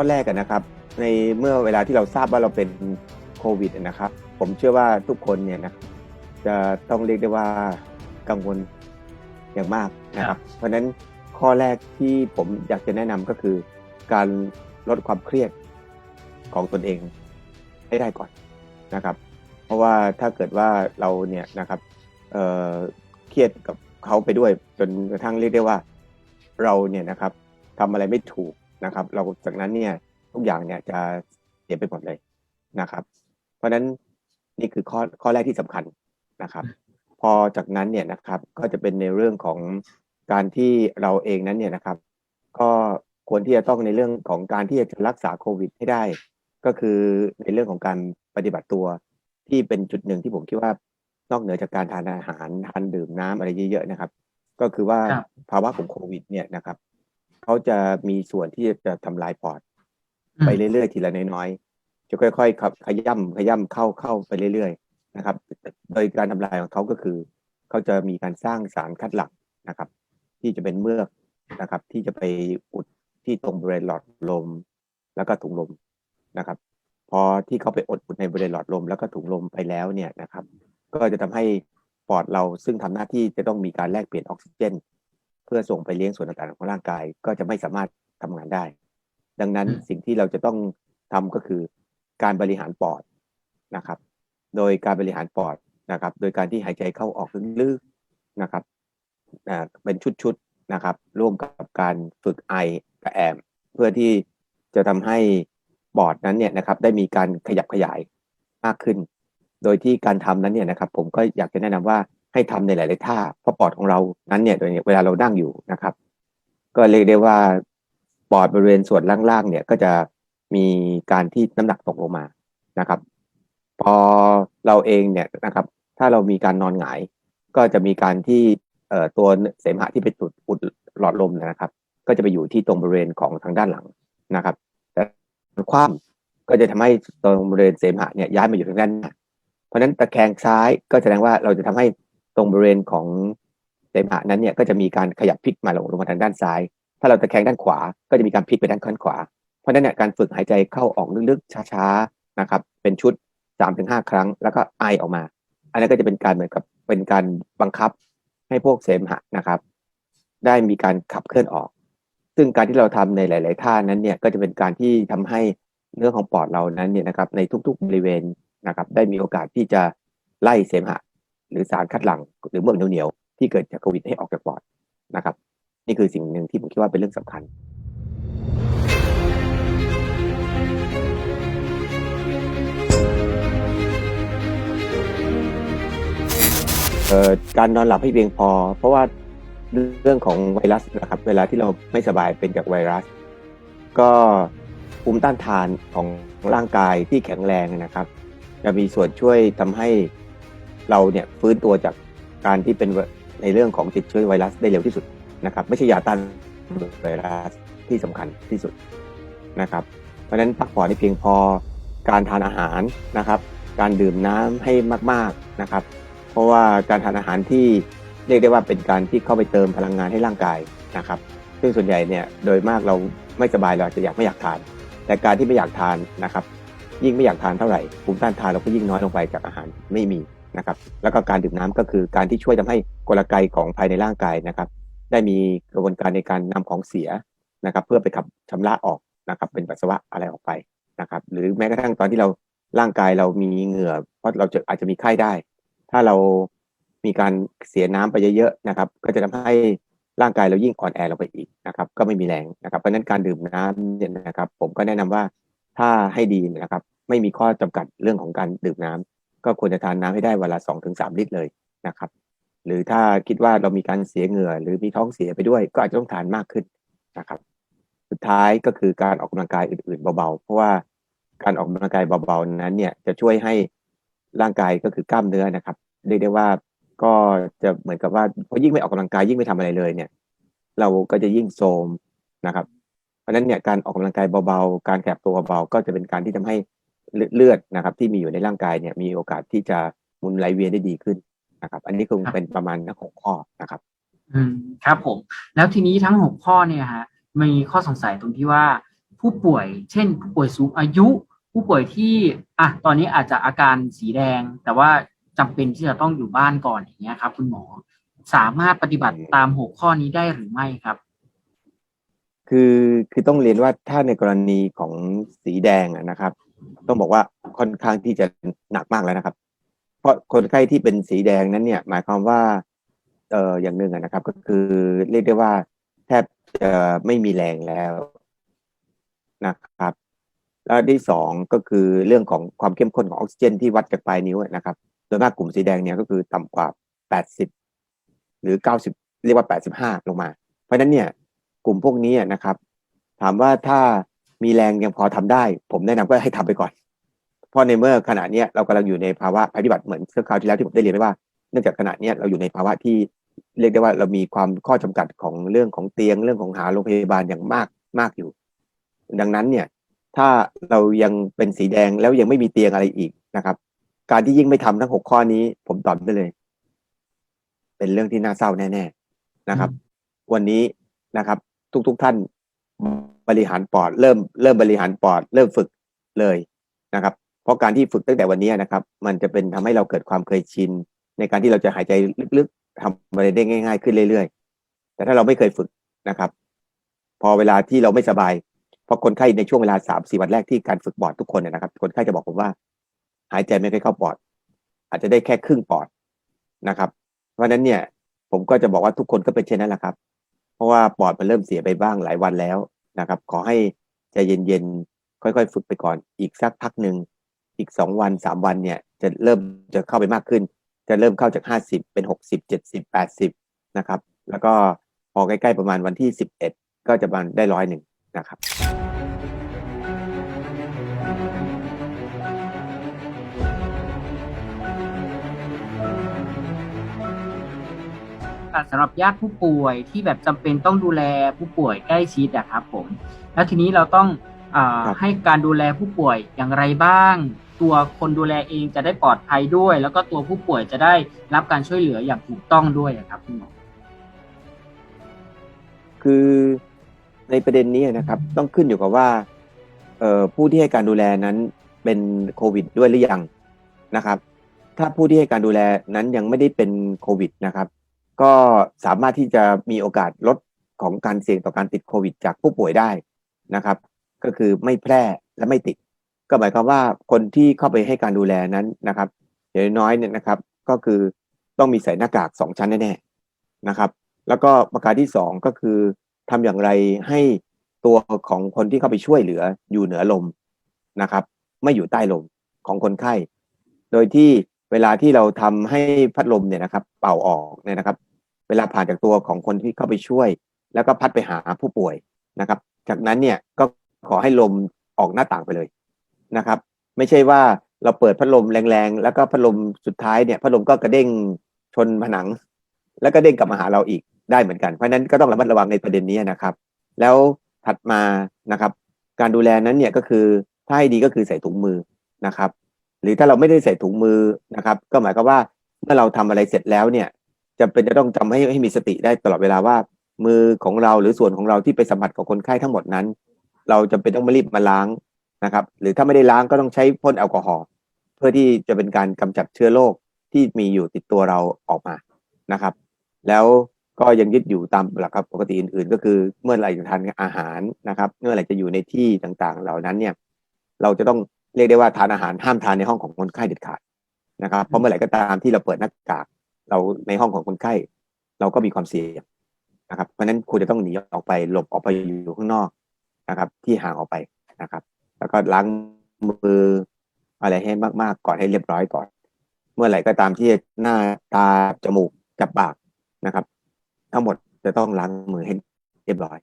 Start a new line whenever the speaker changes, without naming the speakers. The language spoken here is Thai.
ข้อแรกกันนะครับ ในเมื่อเวลาที่เราทราบว่าเราเป็นโควิดนะครับ ผมเชื่อว่าทุกคนเนี่ยนะจะต้องเรียกได้ว่ากังวลอย่างมากนะครับ เพราะฉะนั้นข้อแรกที่ผมอยากจะแนะนำก็คือ การลดความเครียดของตนเองให้ได้ก่อนนะครับ เพราะว่าถ้าเกิดว่าเราเนี่ยนะครับเอ่อเครียดกับเขาไปด้วย จนกระทั่งเรียกได้ว่า เราเนี่ยนะครับทำอะไรไม่ถูก นะครับ เราจากนั้นเนี่ยทุกอย่างเนี่ยจะเสียไปหมดเลยนะครับ เพราะฉะนั้นนี่คือข้อข้อแรกที่สำคัญนะครับ พอจากนั้นเนี่ยนะครับก็จะเป็นในเรื่องของการที่เราเองนั้นเนี่ยนะครับ ก็ควรที่จะต้องในเรื่องของการที่จะรักษาโควิดให้ได้ ก็คือในเรื่องของการปฏิบัติตัวที่เป็นจุดหนึ่งที่ผมคิดว่านอกเหนือจากการทานอาหารทานดื่มน้ำอะไรเยอะๆนะครับ ก็คือว่า
ครับ
ภาวะของโควิดเนี่ยนะครับ เขาจะมีส่วนที่จะทำลายปอด
อืม
ไปเรื่อยๆทีละน้อยๆจะค่อยๆขับขย่ำขย่ำเข้าเข้าไปเรื่อยๆนะครับ โดยการทำลายของเขาก็คือเขาจะมีการสร้างสารคัดหลั่งนะครับ ที่จะเป็นเมือกนะครับ ที่จะไปอุดที่ตรงบริเวณหลอดลม แล้วก็ถุงลมนะครับ พอที่เขาไปอดอุดในบริเวณหลอดลม แล้วก็ถุงลมไปแล้วเนี่ยนะครับ ก็จะทำให้ปอดเราซึ่งทำหน้าที่จะต้องมีการแลกเปลี่ยนออกซิเจน เพื่อส่งไปเลี้ยงส่วนต่างๆของร่างกายก็จะไม่สามารถทำงานได้ ดังนั้น
อืม
สิ่งที่เราจะต้องทำก็คือการบริหารปอดนะครับ โดยการบริหารปอดนะครับ โดยการที่หายใจเข้าออกลึกๆนะครับอ่าเป็นชุดๆนะครับ ร่วมกับการฝึกไอกับแอม เพื่อที่จะทำให้ปอดนั้นเนี่ยนะครับ ได้มีการขยับขยายมากขึ้น โดยที่การทำนั้นเนี่ยนะครับ ผมก็อยากจะแนะนำว่า ให้ทำในหลาย ๆ ท่าเพราะปอดของเรานั้นเนี่ยโดยเวลาเรานั่งอยู่นะครับ ก็เรียกได้ว่าปอดบริเวณส่วนล่าง ๆ เนี่ยก็จะมีการที่น้ำหนักตกลงมานะครับ พอเราเองเนี่ยนะครับ ถ้าเรามีการนอนหงาย ก็จะมีการที่เอ่อตัวเสมหะที่ไปตุดอุดหลอดลมนะครับ ก็จะไปอยู่ที่ตรงบริเวณของทางด้านหลังนะครับ แต่คว่ำก็จะทำให้ตรงบริเวณเสมหะเนี่ยย้ายมาอยู่ทางด้านหน้าเพราะฉะนั้นตะแคงซ้ายก็แสดงว่าเราจะทำให้ ตรงบริเวณของเสมหะนั้นเนี่ยก็จะมีการขยับพลิกมาลงลงมาทางด้านซ้าย ถ้าเราตะแคงด้านขวาก็จะมีการพลิกไปด้านข้างขวา เพราะนั้นเนี่ยการฝึกหายใจเข้าออกลึกๆช้าๆนะครับ เป็นชุด3าถึงหครั้ง แล้วก็ไอออกมา อันนั้นก็จะเป็นการเหมือนกับเป็นการบังคับให้พวกเสมหะนะครับ ได้มีการขับเคลื่อนออก ซึ่งการที่เราทำในหลาย ๆ ท่านั้นเนี่ยก็จะเป็นการที่ทำให้เนื้อของปอดเรานั้นเนี่ยนะครับในทุก ๆ บริเวณนะครับ ได้มีโอกาสที่จะไล่เสมหะ หรือสารคัดหลั่งหรือเมือกเหนียวๆที่เกิดจากโควิดให้ออกจากปอดนะครับ นี่คือสิ่งหนึ่งที่ผมคิดว่าเป็นเรื่องสำคัญเอ่อการนอนหลับให้เพียงพอ เพราะว่าเรื่องของไวรัสนะครับเวลาที่เราไม่สบายเป็นจากไวรัส ก็ภูมิต้านทานของร่างกายที่แข็งแรงนะครับ จะมีส่วนช่วยทำให้ เราเนี่ยฟื้นตัวจากการที่เป็นในเรื่องของติดเชื้อไวรัสได้เร็วที่สุดนะครับ ไม่ใช่ยาต้านไวรัสที่สำคัญที่สุดนะครับ เพราะฉะนั้นพักผ่อนให้เพียงพอการทานอาหารนะครับ การดื่มน้ำให้มากๆนะครับ เพราะว่าการทานอาหารที่เรียกได้ว่าเป็นการที่เข้าไปเติมพลังงานให้ร่างกายนะครับ ซึ่งส่วนใหญ่เนี่ยโดยมากเราไม่สบายเราจะอยากไม่อยากทาน แต่การที่ไม่อยากทานนะครับ ยิ่งไม่อยากทานเท่าไหร่ภูมิต้านทานเราก็ยิ่งน้อยลงไปจากอาหารไม่มี นะครับ แล้วก็การดื่มน้ำก็คือการที่ช่วยทำให้กลไกของภายในร่างกายนะครับ ได้มีกระบวนการในการนำของเสียนะครับ เพื่อไปขับชำระออกนะครับ เป็นปัสสาวะอะไรออกไปนะครับ หรือแม้กระทั่งตอนที่เราร่างกายเรามีเหงื่อ เพราะเราจะอาจจะมีไข้ได้ ถ้าเรามีการเสียน้ำไปเยอะๆนะครับ ก็จะทำให้ร่างกายเรายิ่งอ่อนแอลงไปอีกนะครับ ก็ไม่มีแรงนะครับเพราะนั้นการดื่มน้ำเนี่ยนะครับ ผมก็แนะนำว่าถ้าให้ดีนะครับ ไม่มีข้อจำกัดเรื่องของการดื่มน้ำ ก็ควรจะทานน้ำให้ได้วันละสองถึงสามลิตรเลยนะครับ หรือถ้าคิดว่าเรามีการเสียเหงื่อ หรือมีท้องเสียไปด้วย ก็อาจจะต้องทานมากขึ้นนะครับ สุดท้ายก็คือการออกกำลังกายอื่นๆเบาๆ เพราะว่าการออกกำลังกายเบาๆนั้นเนี่ยจะช่วยให้ร่างกายก็คือกล้ามเนื้อนะครับเรียกได้ว่าก็จะเหมือนกับว่าพอยิ่งไม่ออกกำลังกายยิ่งไม่ทำอะไรเลยเนี่ย เราก็จะยิ่งโทรมนะครับ เพราะฉะนั้นเนี่ยการออกกำลังกายเบาๆ การแขบตัวเบาๆก็จะเป็นการที่ทำให้ เลือดนะครับ ที่มีอยู่ในร่างกายเนี่ยมีโอกาสที่จะหมุนไหลเวียนได้ดีขึ้นนะครับ อันนี้คงเป็นประมาณหกข้อนะครับ
อืมครับผม แล้วทีนี้ทั้งหกข้อเนี่ยฮะมีข้อสงสัยตรงที่ว่า ผู้ป่วย เช่น ผู้ป่วยสูงอายุ ผู้ป่วยที่อะตอนนี้อาจจะอาการสีแดง แต่ว่าจำเป็นที่จะต้องอยู่บ้านก่อนอย่างเงี้ยครับ คุณหมอสามารถปฏิบัติตามหกข้อนี้ได้หรือไม่ครับ
คือคือต้องเรียนว่าถ้าในกรณีของสีแดงอะนะครับ ต้องบอกว่าค่อนข้างที่จะหนักมากแล้วนะครับ เพราะคนไข้ที่เป็นสีแดงนั้นเนี่ย หมายความว่าเอ่ออย่างหนึ่งนะครับ ก็คือเรียกได้ว่าแทบจะไม่มีแรงแล้วนะครับ แล้วที่สองก็คือเรื่องของความเข้มข้นของออกซิเจนที่วัดจากปลายนิ้วนะครับโดยมากกลุ่มสีแดงเนี่ยก็คือต่ำกว่า80หรือ90เรียกว่า85ลงมา เพราะฉะนั้นเนี่ย กลุ่มพวกนี้นะครับ ถามว่าถ้า มีแรงยังพอทำได้ ผมแนะนำก็ให้ทำไปก่อน เพราะในเมื่อขณะเนี้ยเรากำลังอยู่ในภาวะภัยพิบัติเหมือนคราวที่แล้วที่ผมได้เรียนไว้ว่าเนื่องจากขณะเนี้ยเราอยู่ในภาวะที่เรียกได้ว่าเรามีความข้อจำกัดของเรื่องของเตียงเรื่องของหาโรงพยาบาลอย่างมากมากอยู่ ดังนั้นเนี่ย ถ้าเรายังเป็นสีแดงแล้วยังไม่มีเตียงอะไรอีกนะครับ การที่ยิ่งไม่ทำทั้งหกข้อนี้ ผมตอบได้เลย เป็นเรื่องที่น่าเศร้าแน่ ๆนะครับ วันนี้นะครับ ทุกๆท่าน บริหารปอด เริ่มเริ่มบริหารปอด เริ่มฝึกเลยนะครับ เพราะการที่ฝึกตั้งแต่วันนี้นะครับ มันจะเป็นทำให้เราเกิดความเคยชิน ในการที่เราจะหายใจลึกๆทำอะไรได้ง่าย ๆ ขึ้นเรื่อยๆ แต่ถ้าเราไม่เคยฝึกนะครับ พอเวลาที่เราไม่สบาย เพราะคนไข้ในช่วงเวลาสามสี่วันแรกที่การฝึกปอดทุกคนเนยนะครับ คนไข้จะบอกผมว่า หายใจไม่ค่อยเข้าปอด อาจจะได้แค่ครึ่งปอดนะครับ เพราะฉะนั้นเนี่ยผมก็จะบอกว่าทุกคนก็เป็นเช่นนั้นแหละครับ เพราะว่าปอดมันเริ่มเสียไปบ้างหลายวันแล้วนะครับ ขอให้ใจเย็นๆค่อยๆ ฝึกไปก่อน อีกสักพักหนึ่งอีกสองวันสามวันเนี่ย จะเริ่มจะเข้าไปมากขึ้น จะเริ่มเข้าจากห้าสิบเป็นหกสิบเจ็ดสิบแปดสิบนะครับ แล้วก็พอใกล้ๆประมาณวันที่สิบเอ็ดก็จะมาได้ร้อยหนึ่งนะครับ
สำหรับญาติผู้ป่วยที่แบบจำเป็นต้องดูแลผู้ป่วยใกล้ชิดอะครับผมแล้วทีนี้เราต้องอา
ครับ
ให้การดูแลผู้ป่วยอย่างไรบ้าง ตัวคนดูแลเองจะได้ปลอดภัยด้วย แล้วก็ตัวผู้ป่วยจะได้รับการช่วยเหลืออย่างถูกต้องด้วยอะครับคุณหมอ
คือในประเด็นนี้นะครับ ต้องขึ้นอยู่กับว่าเอ่อผู้ที่ให้การดูแลนั้นเป็นโควิด ด้วยหรือยังนะครับ ถ้าผู้ที่ให้การดูแลนั้นยังไม่ได้เป็นโควิดนะครับ ก็สามารถที่จะมีโอกาสลดของการเสี่ยงต่อการติดโควิด จากผู้ป่วยได้นะครับ ก็คือไม่แพร่และไม่ติด ก็หมายความว่าคนที่เข้าไปให้การดูแลนั้นนะครับอย่างน้อยเนี่ยนะครับก็คือต้องมีใส่หน้ากากสองชั้นแน่ๆนะครับ แล้วก็ประการที่สองก็คือทำอย่างไรให้ตัวของคนที่เข้าไปช่วยเหลืออยู่เหนือลมนะครับ ไม่อยู่ใต้ลมของคนไข้ โดยที่เวลาที่เราทำให้พัดลมเนี่ยนะครับ เป่าออกเนี่ยนะครับ เวลาผ่านจากตัวของคนที่เข้าไปช่วย แล้วก็พัดไปหาผู้ป่วยนะครับ จากนั้นเนี่ยก็ขอให้ลมออกหน้าต่างไปเลยนะครับ ไม่ใช่ว่าเราเปิดพัดลมแรงๆ แล้วก็พัดลมสุดท้ายเนี่ยพัดลมก็กระเด้งชนผนัง แล้วก็เด้งกลับมาหาเราอีกได้เหมือนกันเพราะฉะนั้นก็ต้องระมัดระวังในประเด็นนี้นะครับ แล้วถัดมานะครับ การดูแลนั้นเนี่ยก็คือถ้าให้ดีก็คือใส่ถุงมือนะครับ หรือถ้าเราไม่ได้ใส่ถุงมือนะครับ ก็หมายความว่าเมื่อเราทำอะไรเสร็จแล้วเนี่ย จำเป็นจะต้องจำให้ให้มีสติได้ตลอดเวลาว่า มือของเราหรือส่วนของเราที่ไปสัมผัสกับคนไข้ทั้งหมดนั้น เราจำเป็นต้องมารีบมาล้างนะครับ หรือถ้าไม่ได้ล้างก็ต้องใช้พ่นแอลกอฮอล์เพื่อที่จะเป็นการกำจัดเชื้อโรคที่มีอยู่ติดตัวเราออกมานะครับ แล้วก็ยังยึดอยู่ตามหลักครับปกติอื่น ๆ ก็คือเมื่อไหร่จะทานอาหารนะครับ เมื่อไหร่จะอยู่ในที่ต่างๆ เหล่านั้นเนี่ย เราจะต้องเรียกได้ว่าทานอาหารห้ามทานในห้องของคนไข้เด็ดขาดนะครับเพราะเมื่อไหร่ก็ตามที่เราเปิดหน้ากาก เราในห้องของคนไข้ เราก็มีความเสี่ยงนะครับเพราะฉะนั้นคุณจะต้องหนีออกไปหลบออกไปอยู่ข้างนอกนะครับ ที่ห่างออกไปนะครับ แล้วก็ล้างมืออะไรให้มากๆก่อนให้เรียบร้อยก่อน เมื่อไหร่ก็ตามที่หน้าตาจมูกกับปากนะครับ ทั้งหมดจะต้องล้างมือให้เรียบร้อย